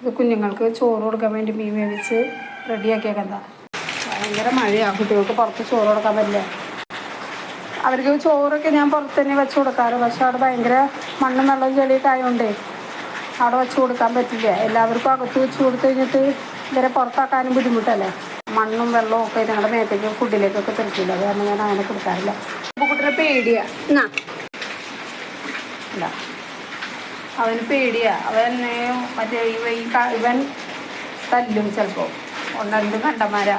ഇത് കുഞ്ഞുങ്ങൾക്ക് ചോറ് കൊടുക്കാൻ വേണ്ടി മീൻ വേവിച്ച് റെഡിയാക്കിയേക്കണ്ട ഭയങ്കര മഴയാണ് കുട്ടികൾക്ക് പുറത്ത് ചോറ് കൊടുക്കാൻ പറ്റില്ല. അവർക്ക് ചോറൊക്കെ ഞാൻ പുറത്ത് തന്നെ വെച്ച് കൊടുക്കാറ് പക്ഷെ അവിടെ ഭയങ്കര മണ്ണും വെള്ളം ചെളിയൊക്കെ ആയതുകൊണ്ടേ അവിടെ വെച്ച് കൊടുക്കാൻ പറ്റില്ല. എല്ലാവർക്കും അകത്ത് വെച്ച് കൊടുത്തു കഴിഞ്ഞിട്ട് ഇവരെ പുറത്താക്കാനും ബുദ്ധിമുട്ടല്ലേ? മണ്ണും വെള്ളവും ഒക്കെ ഞങ്ങളുടെ മേത്തേക്ക് ഫുഡിലേക്കൊക്കെ തെറിക്കില്ല അത് കാരണം ഞാൻ അങ്ങനെ കൊടുക്കാറില്ല. കുട്ടിനെ പേടിയാ. അവന് പേടിയാ. അവൻ മറ്റേ ഇവ ഈ ഇവൻ തല്ലും ചിലപ്പോൾ ഒന്ന് രണ്ട് കണ്ടന്മാരാ.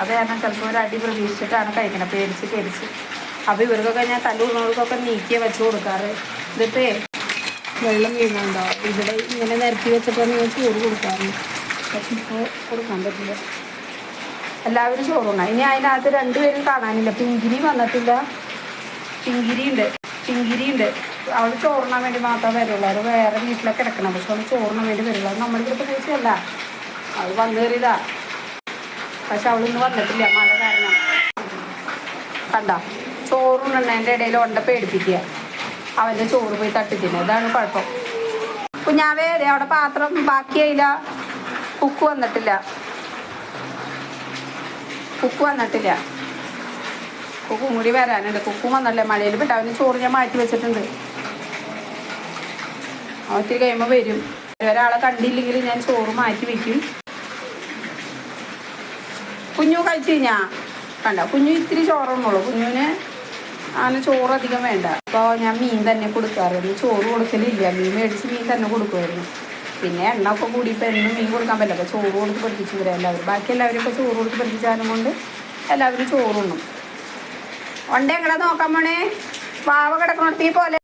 അത് കാരണം ചിലപ്പോൾ ഒരു അടി പ്രതീക്ഷിച്ചിട്ടാണ് കഴിക്കണത് പേടിച്ച് പേടിച്ച്. അപ്പോൾ ഇവർക്കൊക്കെ ഞാൻ തല്ലുന്നവർക്കൊക്കെ നീക്കിയേ വെച്ച് കൊടുക്കാറ്. ഇതിപ്പേ വെള്ളം വീണുണ്ടോ? ഇവിടെ ഇങ്ങനെ നിരത്തി വെച്ചിട്ടാണ് ഞാൻ ചോറ് കൊടുക്കാറ് പക്ഷെ ഇപ്പോൾ കൊടുക്കാൻ പറ്റില്ല. എല്ലാവരും ചോറുണ്ട ഇനി അതിനകത്ത് രണ്ടുപേരും കാണാനില്ല. പിങ്കിരി വന്നിട്ടില്ല. പിങ്കിരി ഉണ്ട് പിങ്കിരി ഉണ്ട് അവൾ ചോറിനാൻ വേണ്ടി മാത്രമേ വരുള്ളൂ. അവർ വേറെ വീട്ടിലൊക്കെ കിടക്കണം. പക്ഷെ അവൾ ചോറിനാൻ വേണ്ടി വരുള്ളൂ. അത് നമ്മുടെ ഇവിടുത്തെ പൂച്ചയല്ല അവൾ വന്നു കയറിയതാ പക്ഷെ അവളിന്ന് വന്നിട്ടില്ല. മഴ കാരണം. കണ്ട? ചോറുണ്ണേന്റെ ഇടയിൽ ഉണ്ട പേടിപ്പിക്കുക. അവന്റെ ചോറ് പോയി തട്ടിച്ചില്ല ഇതാണ് കുഴപ്പം. കുഞ്ഞാവേ വേറെ അവിടെ പാത്രം ബാക്കിയായില്ല. കുക്ക് വന്നിട്ടില്ല. കുക്ക് വന്നിട്ടില്ല. കുക്കും കൂടി വരാനുണ്ട്. കുക്കും വന്നല്ലേ? മഴയിൽ പെട്ട് അവന് ചോറ് ഞാൻ മാറ്റി വെച്ചിട്ടുണ്ട്. ഒത്തിരി കഴിയുമ്പോൾ വരും. ഒരാളെ കണ്ടില്ലെങ്കിൽ ഞാൻ ചോറ് മാറ്റി വെക്കും. കുഞ്ഞു കഴിച്ചു കഴിഞ്ഞാ? കണ്ട? കുഞ്ഞു ഇത്തിരി ചോറൊന്നുള്ളൂ കുഞ്ഞുവിന് അങ്ങനെ ചോറ് അധികം വേണ്ട. അപ്പോൾ ഞാൻ മീൻ തന്നെ കൊടുക്കാറുണ്ട്. ചോറ് കൊടുക്കലില്ല. മീൻ മേടിച്ച് മീൻ തന്നെ കൊടുക്കുമായിരുന്നു. പിന്നെ എണ്ണ ഒക്കെ കൂടി ഇപ്പോൾ എന്നും മീൻ കൊടുക്കാൻ പറ്റില്ല. അപ്പോൾ ചോറ് കൊടുത്ത് പഠിപ്പിച്ചു വരാം എല്ലാവരും. ബാക്കി എല്ലാവരും ഇപ്പോൾ ചോറ് കൊടുത്ത് പഠിപ്പിച്ചാലും കൊണ്ട് എല്ലാവരും ചോറുണ്ണും എങ്ങനെ നോക്കാൻ പോണേ? പാവ കിടക്കണത്തി പോലെ.